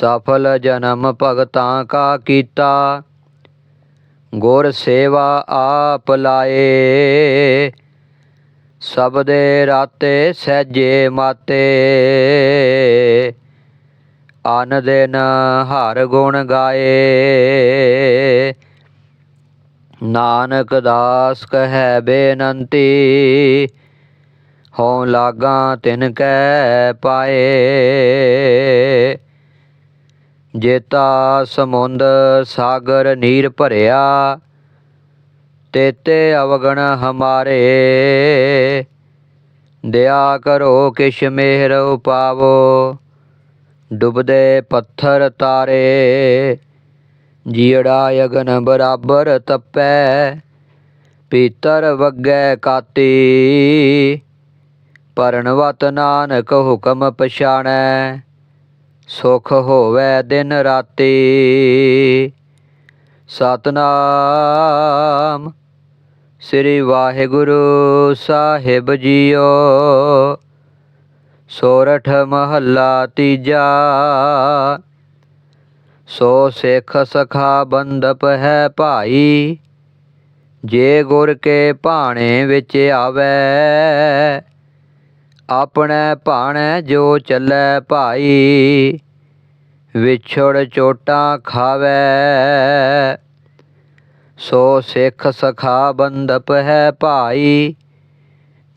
ਸਫਲ ਜਨਮ ਭਗਤਾਂ ਕਾ ਕੀਤਾ। ਗੁਰ ਸੇਵਾ ਆਪ ਲਾਏ। ਸਬਦੇ ਰਾਤੇ ਸਹਿਜੇ ਮਾਤੇ। ਅਨ ਦਿਨ ਹਰ ਗੁਣ ਗਾਏ। ਨਾਨਕ ਦਾਸ ਕਹੈ ਬੇਨੰਤੀ। ਹਉ ਲਾਗਾ ਤਿਨ ਕੈ ਪਾਏ। ਜੇਤਾ ਸਮੁੰਦ ਸਾਗਰ ਨੀਰ ਭਰਿਆ, ਤੇਤੇ ਅਵਗਣ ਹਮਾਰੇ। ਦਇਆ ਕਰੋ ਕਿਛ ਮਿਹਰ ਉਪਾਵੋ, ਡੁੱਬਦੇ ਪੱਥਰ ਤਾਰੇ। ਜੀੜਾ ਅਗਨ ਬਰਾਬਰ ਤਪੈ, ਪੀਤਰ ਵਗੈ ਕਾਤੀ। ਪਰਣਵਤ ਨਾਨਕ ਹੁਕਮ ਪਛਾਣੈ ਸੁਖ ਹੋਵੇ ਦਿਨ ਰਾਤੀ। ਸਤਨਾਮ ਸ੍ਰੀ ਵਾਹਿਗੁਰੂ ਸਾਹਿਬ ਜੀਓ। ਸੋਰਠ ਮਹੱਲਾ ਤੀਜਾ। ਸੋ ਸਿੱਖ ਸਖਾ ਬੰਦਪ ਹੈ ਭਾਈ। ਜੇ ਗੁਰ ਕੇ ਭਾਣੇ ਵਿੱਚ ਆਵੇ, ਆਪਣੇ ਭਾਣੇ ਜੋ ਚੱਲੇ ਭਾਈ। ਵਿਛੜ ਚੋਟਾਂ ਖਾਵੇ। ਸੋ ਸਿੱਖ ਸਖਾ ਬੰਦਪ ਹੈ ਭਾਈ,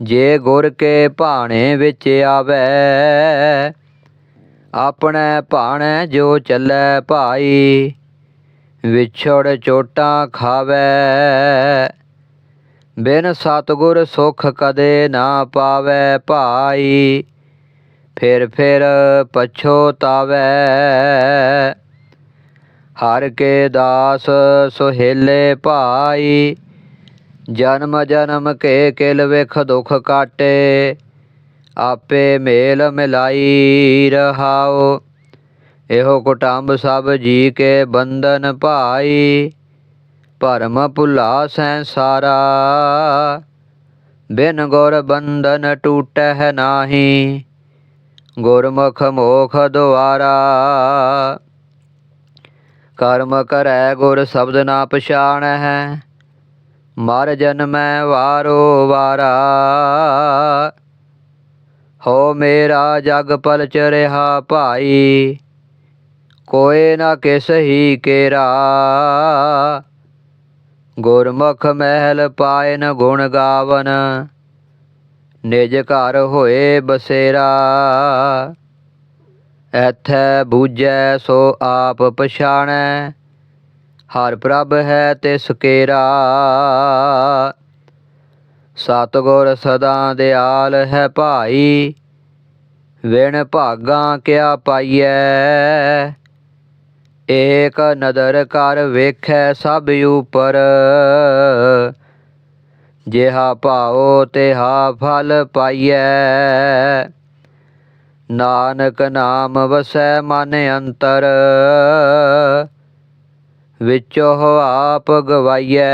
ਜੇ ਗੁਰ ਕੇ ਭਾਣੇ ਵਿੱਚ ਆਵੇ। ਆਪਣੇ ਭਾਣੇ ਜੋ ਚੱਲੇ ਭਾਈ, ਵਿਛੜ ਚੋਟਾਂ ਖਾਵੇ। ਬਿਨ ਸਤਗੁਰ ਸੁਖ ਕਦੇ ਨਾ ਪਾਵੇ ਭਾਈ। ਫਿਰ ਫਿਰ ਪਛੋਤਾਵੇ ਹਰ ਕੇ ਦਾਸ ਸੁਹੇਲੇ ਭਾਈ, ਜਨਮ ਜਨਮ ਕੇ ਕਿਲ ਵਿਖ ਦੁਖ ਕਾਟੇ, ਆਪੇ ਮੇਲ ਮਿਲਾਈ ਰਹਾਓ ਇਹੋ ਕੁਟੰਬ ਸਭ ਜੀ ਕੇ ਬੰਧਨ ਭਾਈ, ਭਰਮ ਭੁਲਾ ਸੰਸਾਰਾ ਬਿਨ ਗੁਰ ਬੰਧਨ ਟੂਟਹਿ ਨਾਹੀ ਗੁਰਮੁਖ ਮੋਖ ਦੁਆਰਾ। ਕਰਮ ਕਰੈ ਗੁਰ ਸ਼ਬਦ ਨਾ ਪਛਾਣ ਹੈ ਮਰ ਜਨਮੈ ਵਾਰੋ ਵਾਰਾ। ਹੋ ਮੇਰਾ ਜਗ ਪਲਚ ਰਿਹਾ ਭਾਈ, ਕੋਏ ਨਾ ਕਿਸ ਹੀ ਕੇਰਾ। ਗੁਰਮੁਖ ਮਹਿਲ ਪਾਇਨ ਗੁਣ ਗਾਵਨ ਨਿਜ ਘਰ ਹੋਏ ਬਸੇਰਾ। ਐਥੈ ਬੂਝੈ ਸੋ ਆਪ ਪਛਾਣੈ। ਹਰ ਪ੍ਰਭ ਹੈ ਤਿਸ ਸੁਕੇਰਾ ਸਤਗੁਰ ਸਦਾ ਦਿਆਲ ਹੈ ਭਾਈ। ਵਿਣ ਭਾਗਾਂ ਕਿਆ ਪਾਈਐ। ਏਕ ਨਦਰ ਕਰ ਵੇਖੈ ਸਭ ਉਪਰ। ਜਿਹਾ ਭਾਉ ਤਿਹਾ ਫਲ ਪਾਈਐ। ਨਾਨਕ ਨਾਮ ਵਸੈ ਮਨ ਅੰਤਰ, ਵਿੱਚੋ ਆਪ ਗਵਾਈਐ।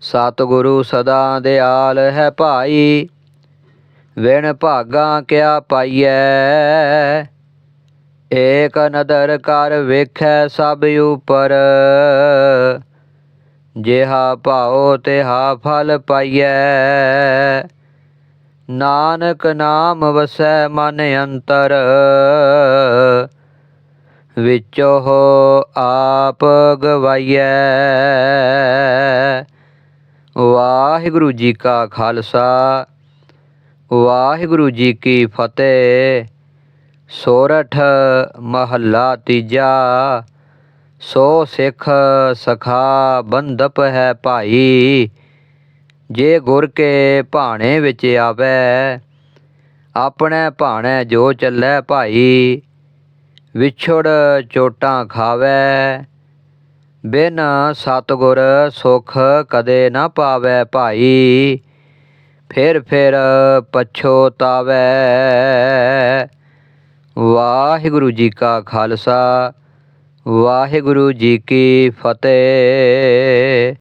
ਸਤਿਗੁਰੂ ਸਦਾ ਦਿਆਲ ਹੈ ਭਾਈ, ਵਿਣ ਭਾਗਾਂ ਕਿਆ ਪਾਈਐ। ਏਕ ਨਦਰ ਕਰ ਵੇਖੈ ਸਭ ਉਪਰ ਜਿਹਾ ਭਾਉ ਤਿਹਾ ਫਲ ਪਾਈਐ। ਨਾਨਕ ਨਾਮ ਵਸੈ ਮਨ ਅੰਤਰ। ਵਿੱਚੋ ਆਪ ਗਵਾਈਐ। ਵਾਹਿਗੁਰੂ ਜੀ ਕਾ ਖਾਲਸਾ, ਵਾਹਿਗੁਰੂ ਜੀ ਕੀ ਫਤਿਹ। ਸੋਰਠ ਮਹੱਲਾ ਤੀਜਾ। ਸੋ ਸਿੱਖ ਸਖਾ ਬੰਧਪ ਹੈ ਭਾਈ, ਜੇ ਗੁਰ ਕੇ ਭਾਣੇ ਵਿੱਚ ਆਵੇ, ਆਪਣੇ ਭਾਣੇ ਜੋ ਚੱਲੇ ਭਾਈ, ਵਿਛੜ ਚੋਟਾਂ ਖਾਵੈ, ਬਿਨ ਸਤਗੁਰ ਸੁਖ ਕਦੇ ਨਾ ਪਾਵੈ ਭਾਈ, ਫਿਰ ਫਿਰ ਪਛੋਤਾਵੈ ਵਾਹਿਗੁਰੂ ਜੀ ਕਾ ਖਾਲਸਾ। ਵਾਹਿਗੁਰੂ ਜੀ ਕੀ ਫਤਿਹ।